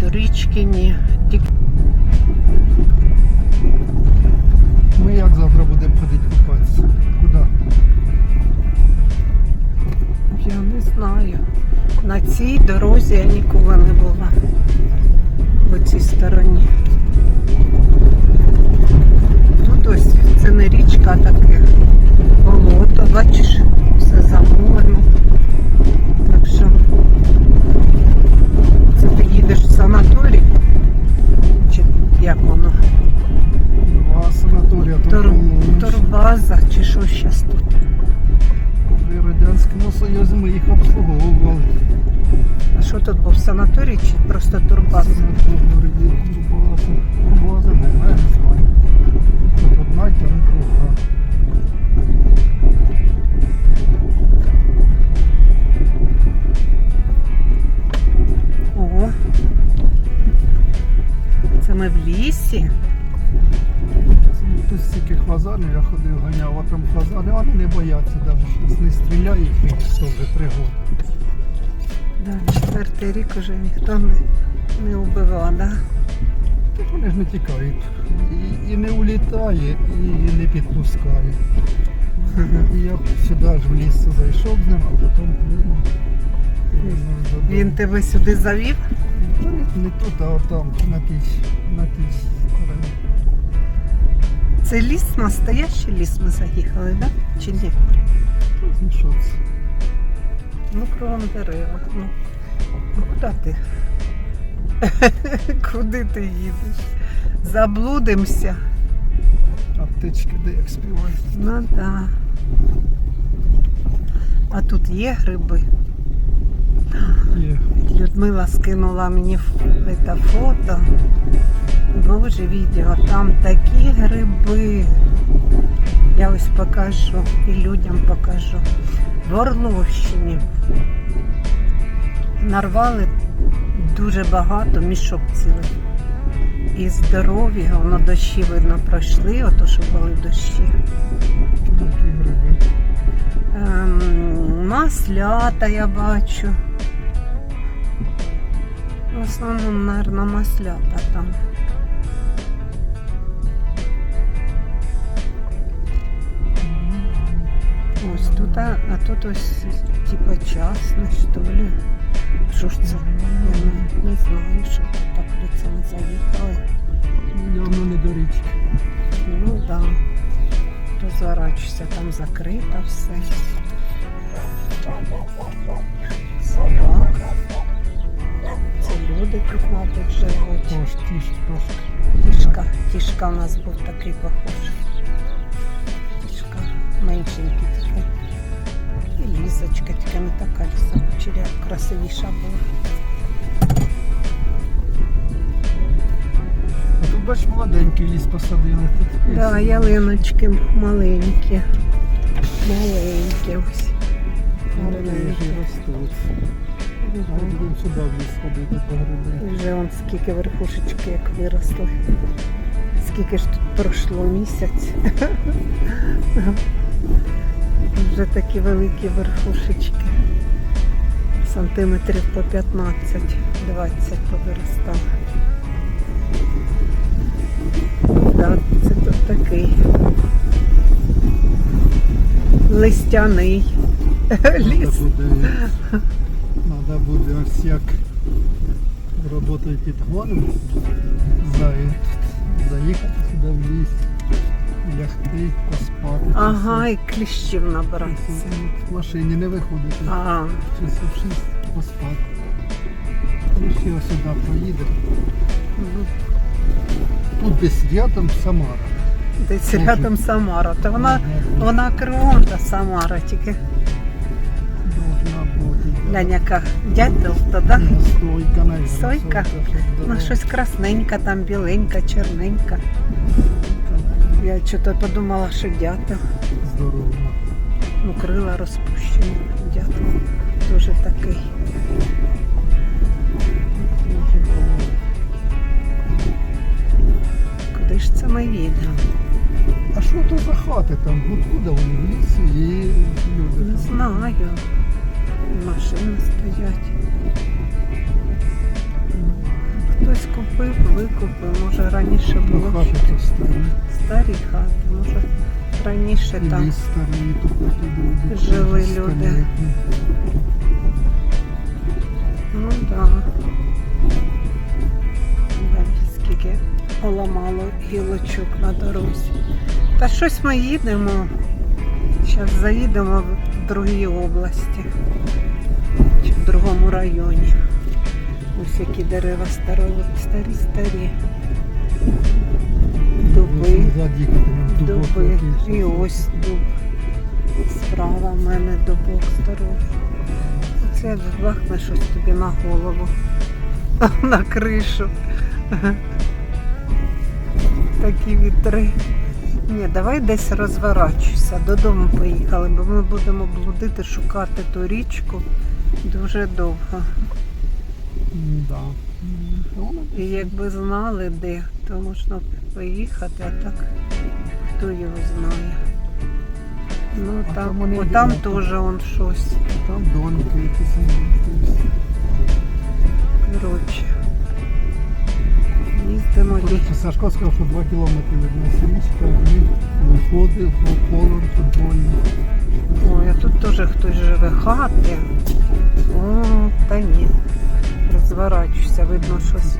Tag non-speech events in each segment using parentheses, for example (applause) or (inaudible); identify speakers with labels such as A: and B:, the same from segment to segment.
A: До річки ні.
B: Ми як завтра будемо ходити купатися? Куди?
A: я не знаю. На цій дорозі я ніколи не була. В цій стороні. Тут ось це не річка, а таке болото. Бачиш,
B: одна і там друга.
A: Ого. Це ми в лісі.
B: Тут стільки хвазанів, я ходив, ганяв, а там хвазани, вони не бояться навіть щось не стріляє їх, вже три роки.
A: Да, четвертий рік уже ніхто не, не вбивав, да?
B: Так вони ж не тікають. І, і не улітає, і не підпускає. І я сюди ж в ліс зайшов з ним, а потім ну.
A: Він тебе сюди завів?
B: Та не, не тут, а там, на тій, на тій стороні.
A: Це ліс, настоящий ліс ми заїхали, да? Чи ні?
B: Тут ну, що це?
A: Ну, кругом дерева. Ну, ну куди ти? (laughs) Куди ти їдеш? Заблудимося.
B: А птички де як співають.
A: Ну да. А тут є гриби.
B: Є.
A: Людмила скинула мені це фото. Боже відео, там такі гриби. Я ось покажу і людям покажу. В Орловщині нарвали дуже багато, мішок цілий. І здорові, воно дощі видно пройшли, ото що були дощі. Ем, маслята я бачу. В основному, мабуть, маслята там. Ось тут, а, а тут ось типа частне, що ли. Що ж це? Я не, не знаю, що тут так це не заїхали.
B: Ну, Явно не до річки.
A: Ну да. Розворачуйся, там закрито все. Собака. Це люди тут, мабуть, живуть.
B: Тож ті ж.
A: Тішка. Тішка у нас був такий похожий. Тішка меншенький лісочка, тільки не така ліса, кучеря красивіша була.
B: А тут бач, молоденький ліс посадили. Тут.
A: Да, ялиночки маленькі. Маленькі ось.
B: Вони ростуть. Будемо сюди в ліс ходити по гриби.
A: Вже он скільки верхушечки як виросли. Скільки ж тут пройшло місяць. Вже такі великі верхушечки. Сантиметрів по 15-20 повиростали. Да, це тут такий листяний ліс.
B: Треба буде, треба буде ось як роботою підгоном заїхати сюди в ліс, лягти, поспати.
A: Ага, і кліщів набратися.
B: В машині не виходити.
A: А,
B: Часов 6 поспати. І ще сюди поїде.
A: ну,
B: Тут десь рядом Самара.
A: десь
B: Мгм.
A: рядом Самара. То вона, вона кругом та Самара, тільки
B: Должна бути. да.
A: глянь, дятел, то да?
B: Стойка, навіть.
A: Стойка? Вона щось красненька, там біленька, чорненька. Я чого подумала, що дятел.
B: Здорово.
A: Ну, крила розпущені. Дятел дуже такий. Куди ж це ми їдемо?
B: А що то за хати там? Откуда вони в лісі і люди?
A: Не знаю. Машини стоять. Купив, викупив, може раніше
B: Ну,
A: було
B: хати то старі.
A: старі хати, може раніше
B: І
A: там.
B: тут такі.
A: Жили люди. Ну так. Да. Скільки поламало гілочок на дорозі. Та щось ми їдемо. Зараз заїдемо в другій області. Чи в другому районі. Ось які дерева старі, старі, старі. Дуби. Дуби. І ось дуб. Справа в мене дубок здоровий. Оце бахне щось тобі на голову. (laughs) На кришу. (laughs) Такі вітри. Ні, давай десь розворачуйся. Додому поїхали, бо ми будемо блудити, шукати ту річку дуже довго.
B: Да.
A: І якби знали де, то можна б поїхати, а так хто його знає. Ну
B: А
A: там,
B: там
A: о, там теж он щось.
B: Там домики якісь.
A: Коротше. Їздимо.
B: Коротше, Сашко сказав, що 2 кілометри від нас річка, ми виходив в поле футбольне.
A: Ой, а тут теж хтось живе хати. О, та ні. Розворачуйся, видно, щось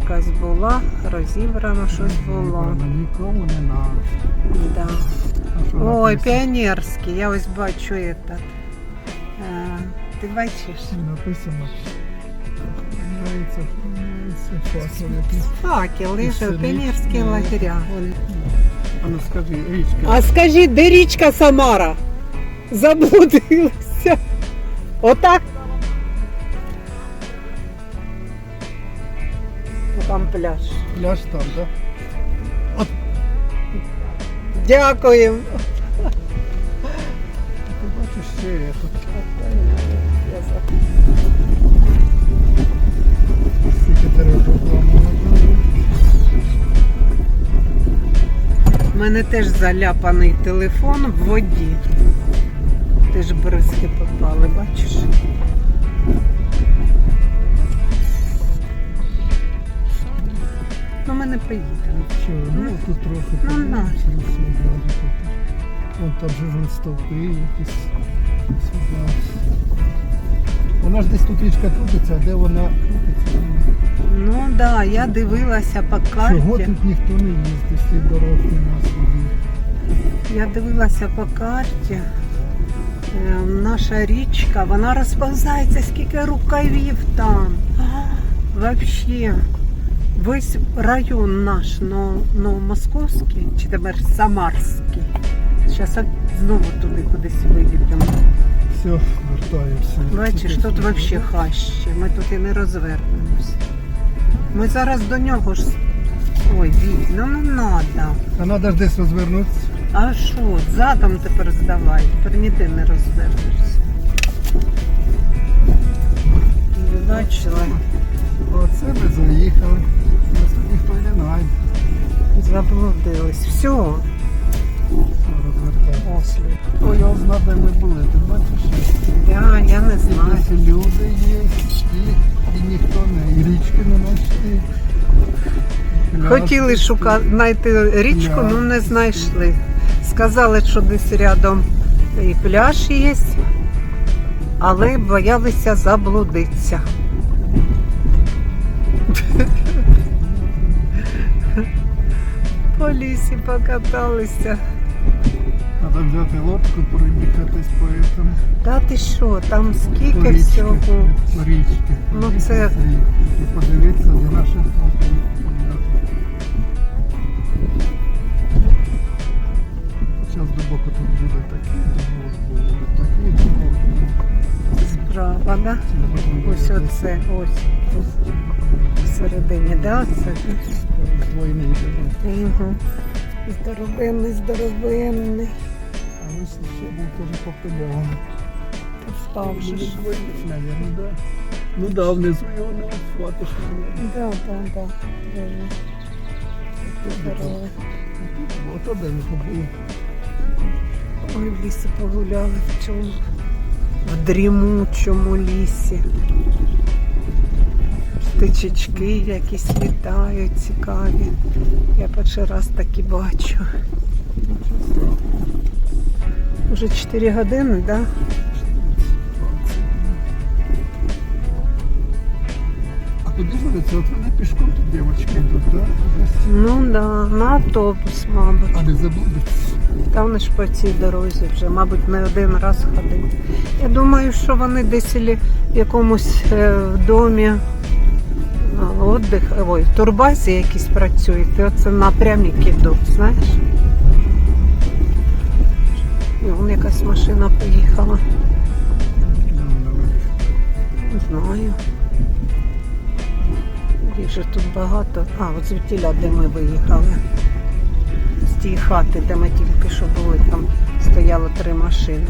A: якась була, розібрано щось було.
B: Нікому не надо.
A: Да. Ой, піонерський, я ось бачу этот. А, ти бачиш?
B: Написано. Факел.
A: Факели піонерські лагеря.
B: А ну скажи, річка.
A: А скажіть, де річка Самара? Заблудилася. Отак? Пляж.
B: Пляж там, да?
A: Дякуємо.
B: Ти бачиш ще є тут. Скільки дерев обламано.
A: У мене теж заляпаний телефон в воді. Теж бризки попали, бачиш? Ну, ми не поїдемо.
B: Що, ну тут трохи
A: Ну, на.
B: все одразу тут. Вон там же вон стовпи якісь сюди. Вона ж десь тут річка крутиться, а де вона крутиться?
A: Ну так, да, я дивилася по
B: Чого
A: карті.
B: тут ніхто не їздить, слід дорог нема сюди.
A: Я дивилася по карті. Е, Наша річка, вона розповзається, скільки рукавів там. Взагалі, весь район наш, ну московський, чи тепер Самарський. Зараз знову туди кудись виїдемо.
B: Все, вертаємося.
A: Бачиш, тут взагалі хащі, ми тут і не розвернемося. Ми зараз до нього ж. Ой, Віть, ну не треба.
B: А треба ж десь розвернутися.
A: А що, задом тепер здавай, тепер ніде не розвернешся. Ви бачили,
B: Оце ми заїхали. Знає.
A: заблудились. Все, ослі.
B: Хто його знає, де ми були, ти бачиш?
A: Я, я не знаю.
B: Десь люди є, і, і ніхто не, і річки не знайшли.
A: Хотіли шукати, знайти річку,
B: Пляж.
A: ну не знайшли. Сказали, що десь рядом і пляж є, але боялися заблудитися. По лісі покаталися.
B: Треба взяти лодку, проїхатись по этому.
A: Та ти що, там
B: По
A: скільки
B: річці.
A: всього.
B: По річці.
A: Ну, це-
B: І подивитися, наша хата. Зараз глибоко тут буде такий дубок, буде такий дубок.
A: Справа, да? Ось оце, ось. Всередині, да? Оце?
B: Двойний дубок.
A: Угу. Здоровенний, здоровенний.
B: А ось ще був теж попиляний.
A: Встав же.
B: Наверное, да. Ну да, внизу його не схватиш, наверное.
A: Да, да, да. Дуже. Здоровий.
B: Ото де ми побули.
A: Ой, в лісі погуляли в цьому. в дрімучому лісі. Птичечки якісь літають цікаві. Я перший раз такі бачу. Уже 4 години, так? Да?
B: А куди ж це? От вони пішком тут дівчатки йдуть, так?
A: Ну да, на автобус, мабуть.
B: А не заблудиться.
A: Та вони ж по цій дорозі вже, мабуть, не один раз ходили. Я думаю, що вони десь в якомусь е, домі отдих, ой, в турбазі якісь працюють, і оце напрямник ідуть, знаєш. І вон якась машина поїхала. Не знаю. Їх же тут багато. А, от звідтіля, де ми виїхали. З тієї хати, де ми тільки що були, там стояло три машини.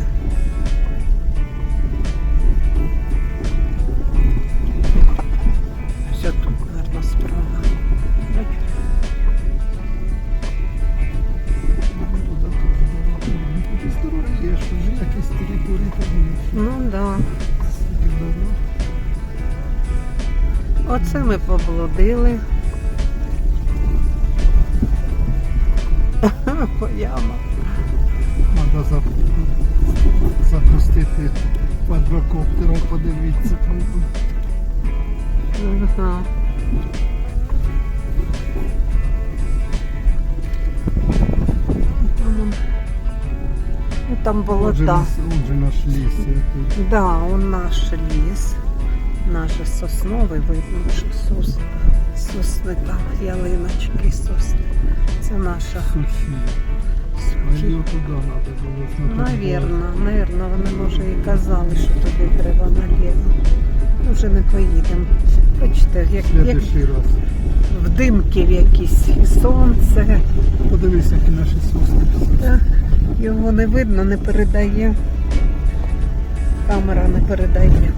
A: Оце ми поблудили. Яма.
B: Треба запустити квадрокоптером, подивитися.
A: Ага. Там, он- ну, було
B: Отже,
A: так.
B: нас- отже наш ліс. тут.
A: Да, он наш ліс. Наш же сосновий видно, що сос, сосни там, ялиночки, сосни. Це наша.
B: Сухі.
A: Навірно, навірно, вони може і казали, що туди треба наліво. Ми вже не поїдемо. Бачите, як, як в димки в якісь і сонце.
B: Подивись, які наші сосни.
A: Так, його не видно, не передає. Камера не передає.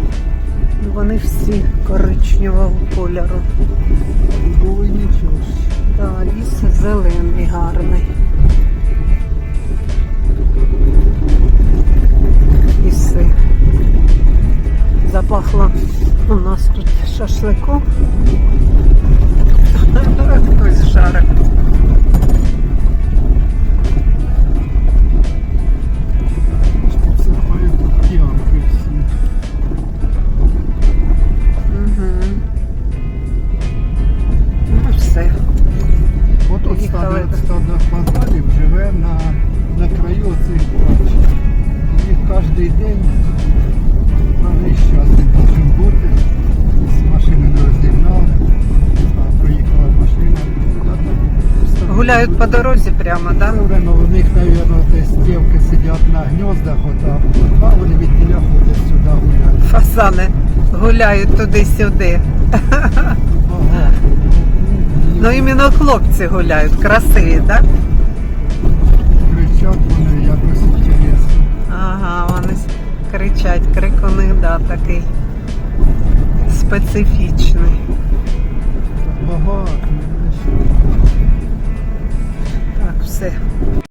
A: Вони всі коричневого кольору.
B: Було і нічого.
A: Да, ліс зелений, гарний. Ліси. Запахло у нас тут шашликом. Хтось жарить. Гуляють по дорозі прямо? Да?
B: время у них, мабуть, десь дівки сидять на гніздах отам, а вони від тіля ходять сюди гуляють.
A: Фасани гуляють туди-сюди.
B: Ага.
A: Ну іменно хлопці гуляють, красиві, так?
B: Кричать вони якось інтересно.
A: Ага, вони кричать, крик у них, да, такий специфічний.
B: Багато.
A: Так, все.